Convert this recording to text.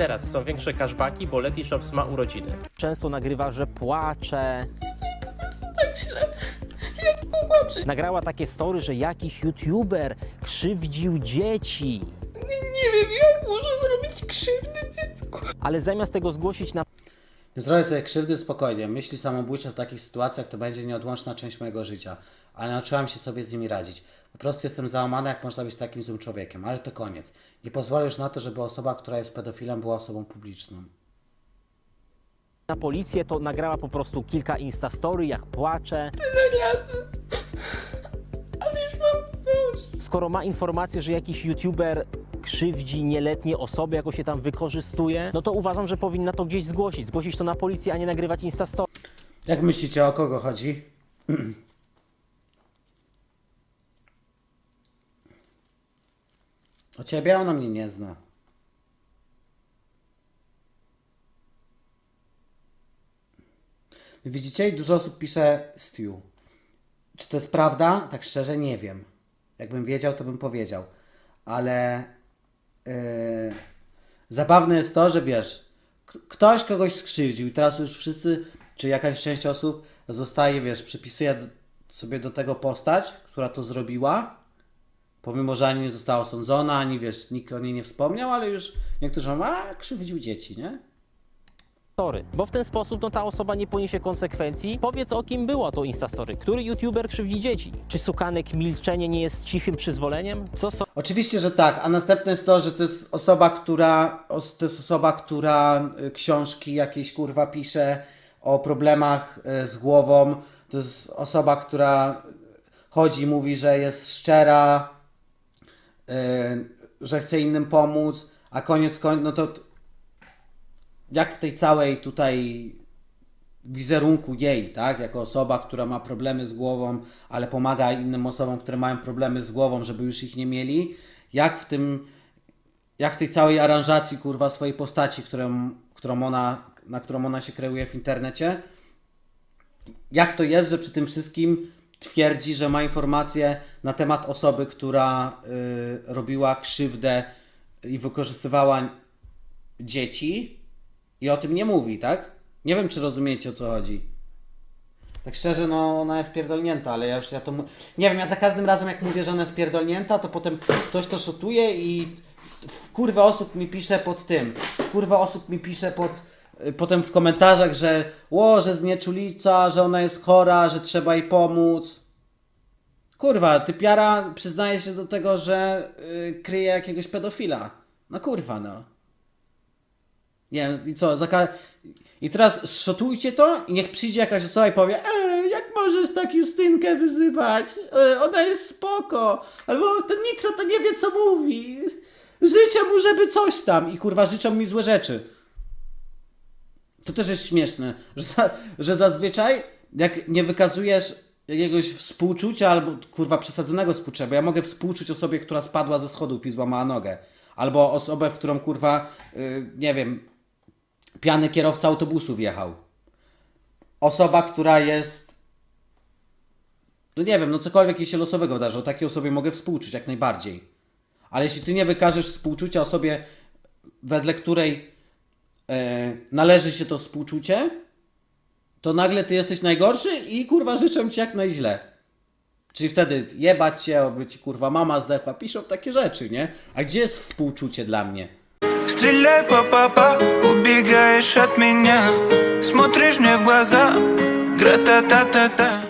teraz są większe cashbacki, bo Letyshops ma urodziny. Często nagrywa, że płacze. Jest mi po prostu tak źle. Jak mogłam żyć? Nagrała takie story, że jakiś youtuber krzywdził dzieci. Nie wiem, jak może zrobić krzywdę dziecku. Ale zamiast tego zgłosić na Nie zrobię sobie krzywdy spokojnie. Myśli samobójcze w takich sytuacjach to będzie nieodłączna część mojego życia. Ale nauczyłam się sobie z nimi radzić. Po prostu jestem załamana, jak można być takim złym człowiekiem. Ale to koniec. Nie pozwolę już na to, żeby osoba, która jest pedofilem, była osobą publiczną. na policję, to nagrała po prostu kilka instastory, jak płacze. Tyle razy. Ale już mam dość. Skoro ma informację, że jakiś youtuber krzywdzi nieletnie osoby, jakoś się tam wykorzystuje, no to uważam, że powinna to gdzieś zgłosić. Zgłosić to na policję, a nie nagrywać instastory. Jak myślicie, o kogo chodzi? O ciebie ona mnie nie zna. Widzicie, dużo osób pisze Stew. Czy to jest prawda? Tak szczerze nie wiem. Jakbym wiedział, to bym powiedział. Ale yy, zabawne jest to, że wiesz, ktoś kogoś skrzywdził i teraz już wszyscy, czy jakaś część osób zostaje, wiesz, przypisuje sobie do tego postać, która to zrobiła, pomimo, że ani nie została osądzona, ani wiesz, nikt o niej nie wspomniał, ale już niektórzy mówią, a krzywdził dzieci, nie? Bo w ten sposób no, ta osoba nie poniesie konsekwencji. Powiedz o kim była to instastory. Który youtuber krzywdzi dzieci? Czy sukanek milczenie nie jest cichym przyzwoleniem? Co są Oczywiście, że tak, a następne jest to, że to jest osoba, która, os- to jest osoba, która y, książki jakieś kurwa pisze o problemach y, z głową. To jest osoba, która chodzi, mówi, że jest szczera, że chce innym pomóc, a koniec końców, no to jak w tej całej tutaj wizerunku jej, tak, jako osoba, która ma problemy z głową, ale pomaga innym osobom, które mają problemy z głową, żeby już ich nie mieli, jak w tym, jak w tej całej aranżacji, kurwa, swojej postaci, którą, którą ona, na którą ona się kreuje w internecie, jak to jest, że przy tym wszystkim twierdzi, że ma informacje na temat osoby, która y, robiła krzywdę i wykorzystywała dzieci i o tym nie mówi, tak? Nie wiem, czy rozumiecie o co chodzi. Tak szczerze, no ona jest pierdolnięta, ale ja już ja to. Nie wiem, ja za każdym razem jak mówię, że ona jest pierdolnięta, to potem ktoś to szotuje i w kurwę osób mi pisze pod tym. W kurwę osób mi pisze pod. Potem w komentarzach, że ło, że znieczulica, że ona jest chora, że trzeba jej pomóc. Kurwa, typiara przyznaje się do tego, że y, kryje jakiegoś pedofila. No kurwa, no. Nie wiem, i co, zaka... I teraz zszotujcie to i niech przyjdzie jakaś osoba i powie e, jak możesz tak Justynkę wyzywać? E, ona jest spoko. Albo ten Nitro to nie wie, co mówi. Życzę mu, żeby coś tam. I kurwa, życzą mi złe rzeczy. To też jest śmieszne, że, że zazwyczaj jak nie wykazujesz jakiegoś współczucia albo kurwa przesadzonego współczucia, bo ja mogę współczuć osobie, która spadła ze schodów i złamała nogę. Albo osobę, w którą kurwa, y, nie wiem, pijany kierowca autobusu wjechał. Osoba, która jest. No nie wiem, no cokolwiek jej się losowego wydarzyło, takiej osobie mogę współczuć jak najbardziej. Ale jeśli ty nie wykażesz współczucia osobie, wedle której należy się to współczucie, to nagle ty jesteś najgorszy i kurwa życzę ci jak najźle. Czyli wtedy jebać cię, oby ci kurwa mama zdechła, piszą takie rzeczy, nie? A gdzie jest współczucie dla mnie? Стреляй, папа, убегаешь от меня Смотришь мне в глаза Гра-та-та-та-та